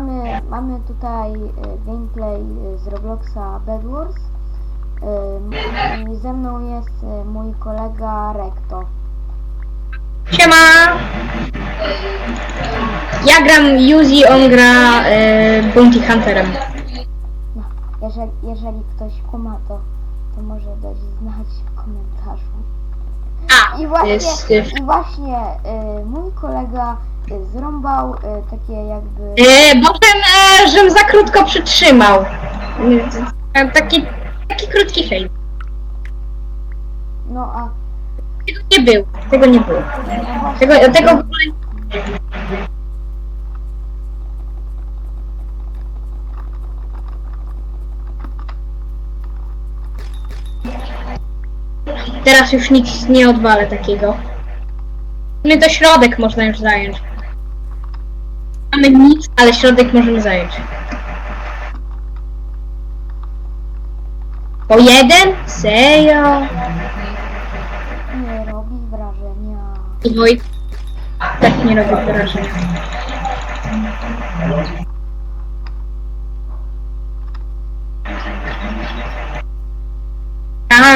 mamy, mamy tutaj e, gameplay e, z Robloxa Bed Wars. E, ze mną jest mój kolega Rekto. Siema! Ja gram Yuzi, on gra Bounty Hunterem. No, jeżeli, jeżeli ktoś kuma, to, to może dać znać w komentarzu. A, I właśnie, jest... i właśnie e, mój kolega e, zrąbał e, takie jakby... E, bo ten, e, żem za krótko przytrzymał. E, Taki, taki krótki hejt. No a Tego nie było, tego nie było. Tego, tego w ogóle Teraz już nic nie odwalę takiego. My to środek można już zająć. Mamy nic, ale środek możemy zająć. Po jeden? Serio? nie robi wrażenia. Oj, tak nie robi wrażenia.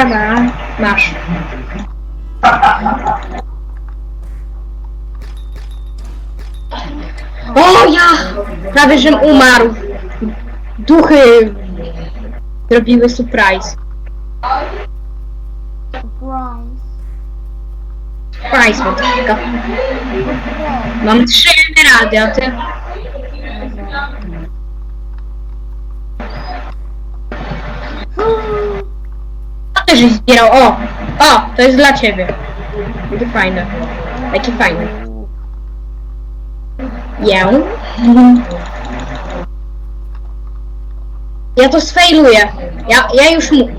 Dobra, masz. O ja! Prawie żem umarł. Duchy zrobiły surprise. Surprise. Surprise. Surprise. Mam trzy emeraldy, a ty? Też zbierał. O! O! To jest dla ciebie. Jakie fajne. Jakie fajne. Ję. Ja to sfailuję. Ja, ja już mu...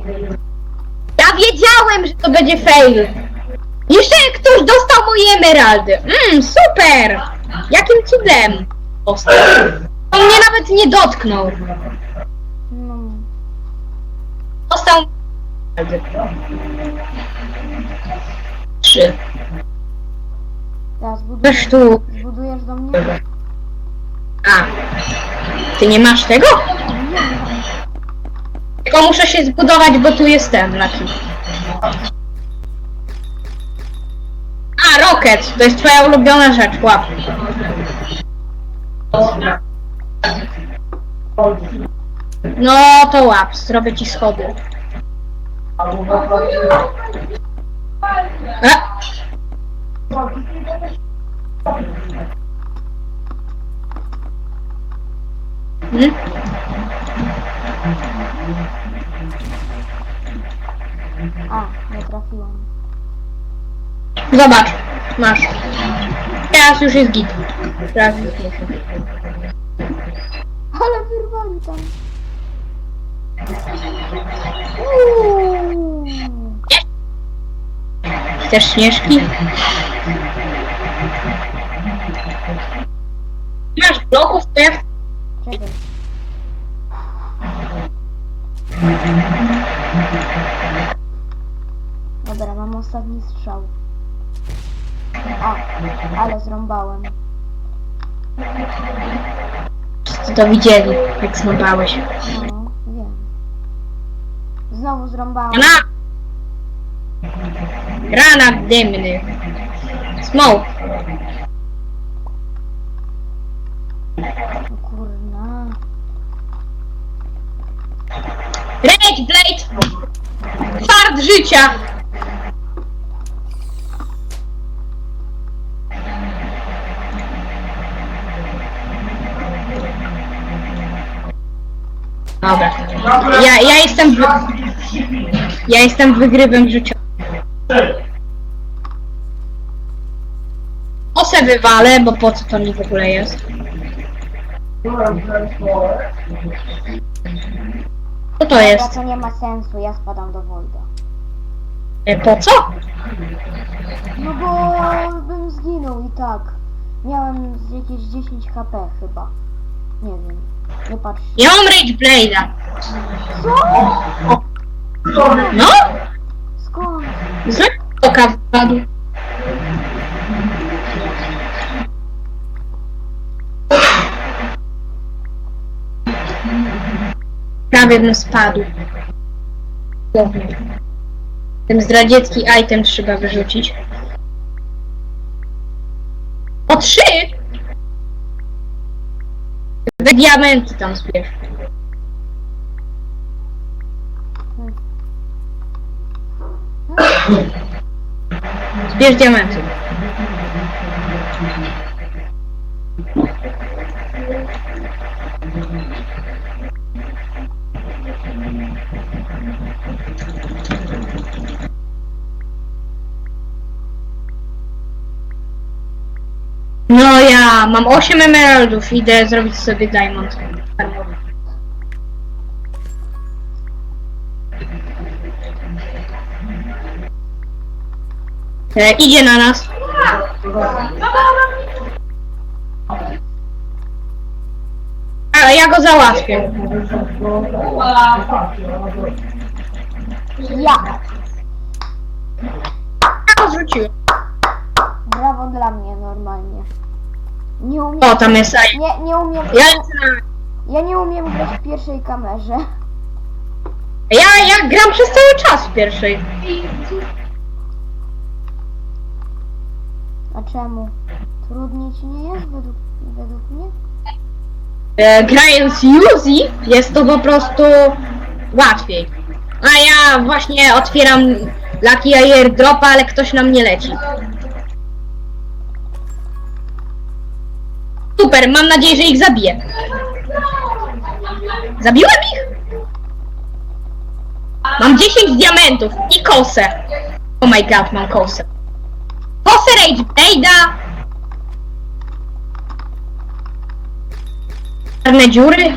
Ja wiedziałem, że to będzie fail. Jeszcze ktoś dostał moje emeraldy. Mmm, super! Jakim cudem? Dostał. On mnie nawet nie dotknął. No, Dostał... Trzy. teraz Weź zbudujesz, tu. zbudujesz do mnie? A. Ty nie masz tego? Tylko muszę się zbudować, bo tu jestem, Lucky. A, Rocket! To jest twoja ulubiona rzecz, łap. No to łap, zrobię ci schody. A. Hmm? A, nie trafiłam. Zobacz, masz. Teraz już jest git. Teraz już muszę. Ale wyrwali tam. Uuu. Chcesz śnieżki? Masz bloków, to ja Czekaj. Dobra, mam ostatni strzał. A, ale zrąbałem. Wszyscy to widzieli, jak zmąbałeś. No, zrąbałem. Granat! Granat dymny. Smoke. O kurna. Rage Blade! Fart życia! Dobra. Ja, ja jestem... Ja jestem wygrywem życia. Osę wywalę, bo po co to mi w ogóle jest? Co to jest? to nie ma sensu, ja spadam do Wojda. E, Po co? No bo bym zginął i tak. Miałem z jakieś 10 HP chyba. Nie wiem. Nie patrz. Ja mam Rage Blade'a. Co? No? Skąd? Z oka wpadł. Prawie bym spadł. Ten zdradziecki item trzeba wyrzucić. O trzy! Te diamenty tam zbierz. Zbierz diamenty. No ja mam 8 emeraldów, idę zrobić sobie diamond. E, idzie na nas. A ja go załatwię. Ja! Ja go zrzuciłem. Brawo dla mnie normalnie. Nie umiem. O, tam jest. Nie, nie umiem. Ja, Ja nie umiem grać w pierwszej kamerze. ja, ja gram przez cały czas w pierwszej. A czemu? Trudniej ci nie jest według, według mnie? E, grając Yuzi jest to po prostu łatwiej. A ja właśnie otwieram Lucky Airdropa, ale ktoś na mnie leci. Super, mam nadzieję, że ich zabiję. Zabiłem ich? Mam 10 diamentów i kosę. Oh my god, mam kosę. Kosę Rage Blade'a. Czarne dziury.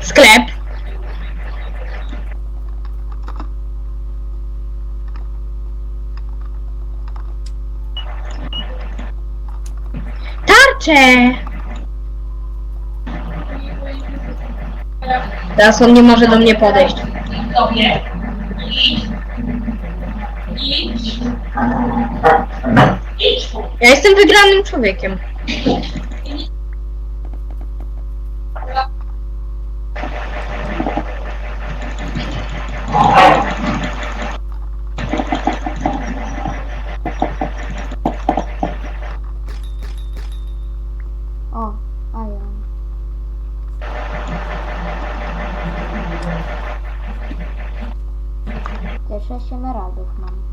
Sklep. Tarcze. Teraz on nie może do mnie podejść. Ja jestem wygranym człowiekiem. O, Iron. Te 6 emeraldów mam.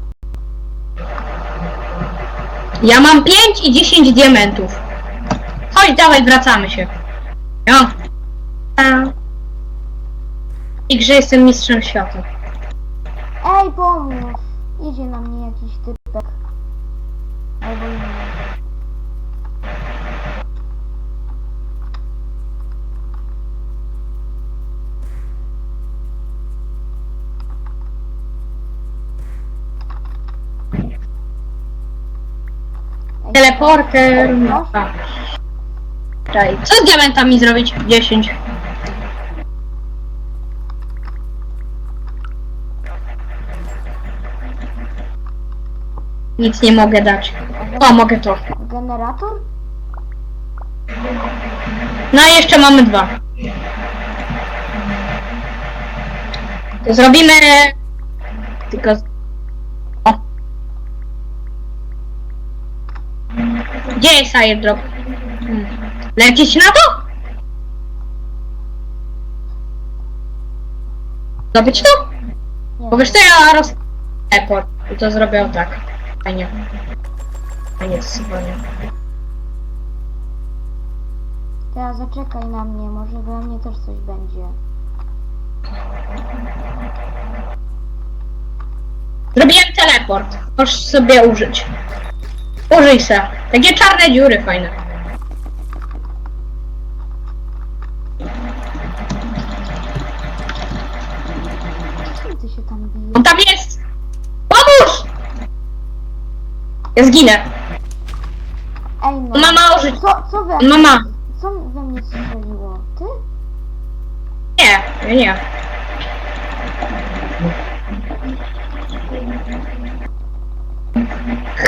Ja mam 5 i 10 diamentów. Chodź, dawaj, wracamy się. No. A. I grze jestem mistrzem świata. Ej, pomóż! Idzie na mnie jakiś typek. Teleporter. Czekaj, Co z diamentami zrobić? 10. Nic nie mogę dać. O, mogę to. Generator? No i jeszcze mamy dwa. To zrobimy... Tylko... Gdzie jest airdrop? Hmm. Lecieć na to? Zrobić to? Bo wiesz co, ja roz... Teleport. I to zrobię tak. Fajnie. Fajnie, sypanie. Teraz zaczekaj na mnie, może we mnie też coś będzie. Zrobiłem teleport. Możesz sobie użyć. Użyj se. Takie czarne dziury fajne. Ty się tam bijesz? On tam jest! Pomóż! Ja zginę. Ej no. On ma mało życia. Co, co we On ma ma. Co we mnie strzeliło? Ty? Nie, nie, nie.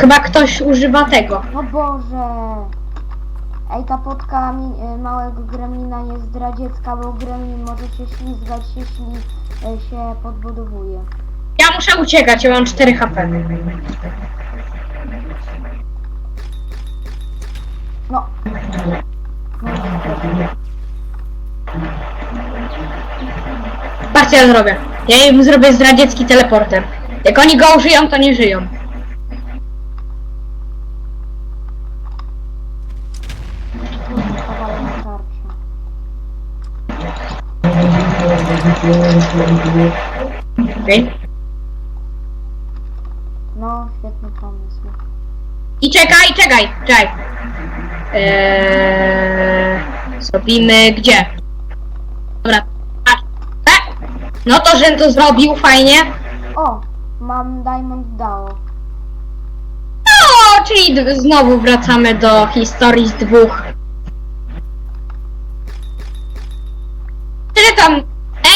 Chyba ktoś używa tego. No Boże. Ej, ta potka mi, y, małego gremlina jest zdradziecka, bo gremlin może się ślizgać, jeśli y, się podbudowuje. Ja muszę uciekać, ja mam 4 HP. No. No, Patrzcie, ja zrobię. Ja im zrobię zdradziecki teleporter. Jak oni go użyją, to nie żyją. Okej? No, świetny pomysł. I czekaj, czekaj, czekaj. Eee, zrobimy gdzie? Dobra. E, no to, że to zrobił, fajnie. O, mam Diamond Dao. No, czyli d- znowu wracamy do historii z dwóch. Tyle tam.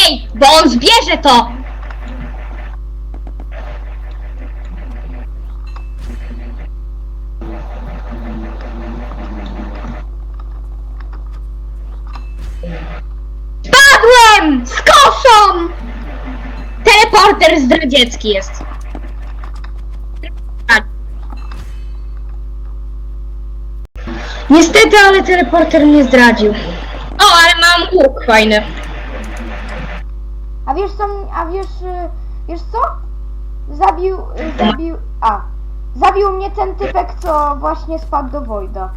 Ej, bo on zbierze to! Spadłem! Z koszą! Teleporter zdradziecki jest. Tak. Niestety, ale teleporter mnie zdradził. O, ale mam łuk fajny. Wiesz co, a wiesz, y, wiesz co? Zabił, y, zabił, a, zabił mnie ten typek, co właśnie spadł do Wojda.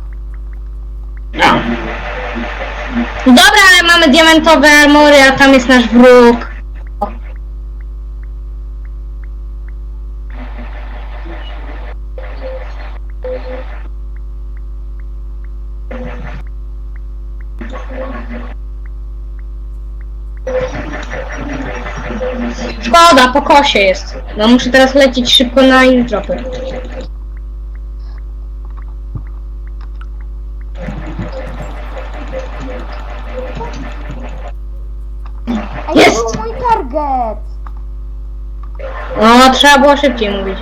Dobra, ale mamy diamentowe armory, a tam jest nasz wróg. O. Szkoda, po kosie jest. No muszę teraz lecieć szybko na airdropy. Jest! mój target! No, trzeba było szybciej mówić.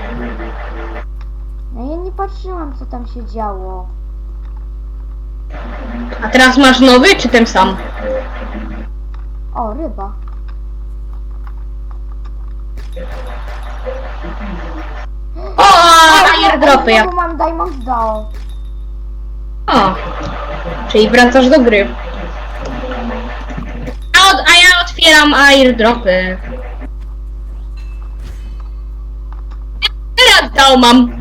No ja nie patrzyłam, co tam się działo. A teraz masz nowy, czy ten sam? O, ryba. O, airdropy ja jak... mam Diamond Dao. O, czyli wracasz do gry. A, od, a ja otwieram airdropy. Teraz dał mam.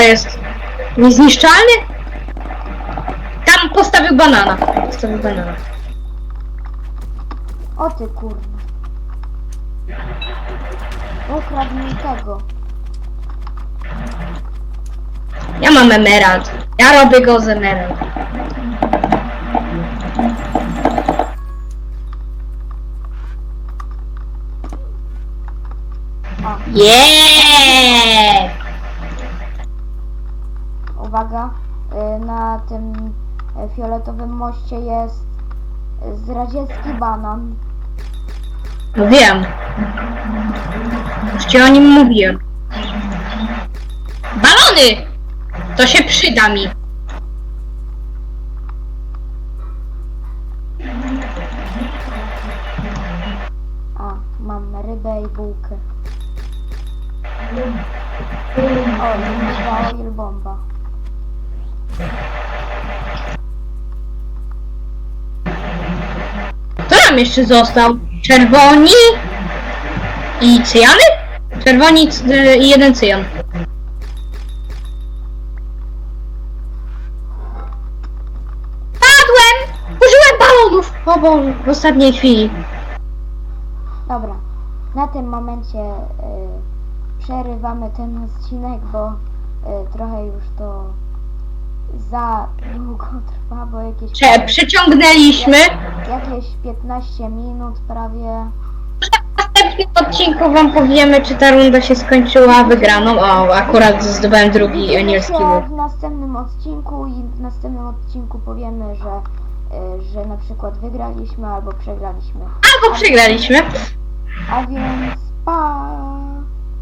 To jest niezniszczalny? Tam postawił banana. Postawił banana. O ty kurwa. Ukradł mi tego. Ja mam emerald. Ja robię go z emerald. Yeah! Uwaga. y, Na tym y, fioletowym moście jest y, zdradziecki banan. No wiem. Ci o nim mówiłem. Balony! To się przyda mi. A, mam rybę i bułkę. O, chyba jeszcze został? Czerwoni i cyjany? Czerwoni c- i jeden cyjan. Padłem! Użyłem balonów! O Boże, w ostatniej chwili. Dobra, na tym momencie y, przerywamy ten odcinek, bo y, trochę już to za długo trwa, bo jakieś, Cze- przyciągnęliśmy. jakieś 15 minut prawie. W następnym odcinku wam powiemy, czy ta runda się skończyła wygraną. O, akurat zdobyłem drugi anielski łuk. w następnym odcinku i w następnym odcinku powiemy, że y, że na przykład wygraliśmy albo przegraliśmy. Albo przegraliśmy. A więc pa!